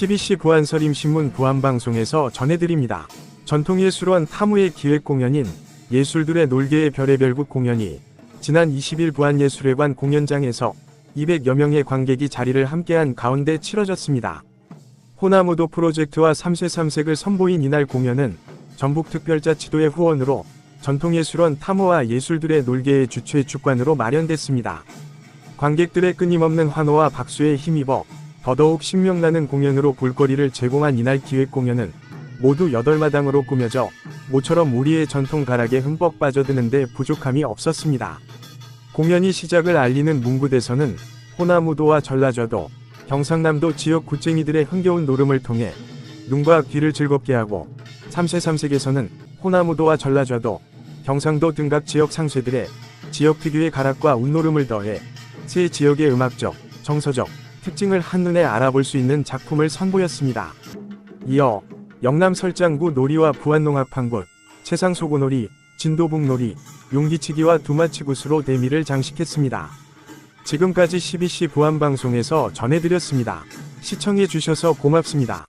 CBC 부안서림신문 부안방송에서 전해드립니다. 전통예술원 타무의 기획 공연인 예술들의 놀개의 별의별국 공연이 지난 20일 부안예술회관 공연장에서 200여 명의 관객이 자리를 함께한 가운데 치러졌습니다. 호나무도 프로젝트와 3세 3색을 선보인 이날 공연은 전북특별자치도의 후원으로 전통예술원 타무와 예술들의 놀개의 주최 주관으로 마련됐습니다. 관객들의 끊임없는 환호와 박수에 힘입어 더더욱 신명나는 공연으로 볼거리를 제공한 이날 기획 공연은 모두 8마당으로 꾸며져 모처럼 우리의 전통 가락에 흠뻑 빠져드는데 부족함이 없었습니다. 공연이 시작을 알리는 문구대서는 호나무도와 전라저도, 경상남도 지역 굿쟁이들의 흥겨운 노름을 통해 눈과 귀를 즐겁게 하고 3세 3색에서는 호나무도와 전라저도, 경상도 등각 지역 상쇄들의 지역 특유의 가락과 운노름을 더해 세 지역의 음악적, 정서적 특징을 한눈에 알아볼 수 있는 작품을 선보였습니다. 이어 영남 설장구 놀이와 부안농악판굿, 채상소고놀이, 진도북놀이, 용기치기와 두마치굿으로 대미를 장식했습니다. 지금까지 CBC 부안방송에서 전해드렸습니다. 시청해주셔서 고맙습니다.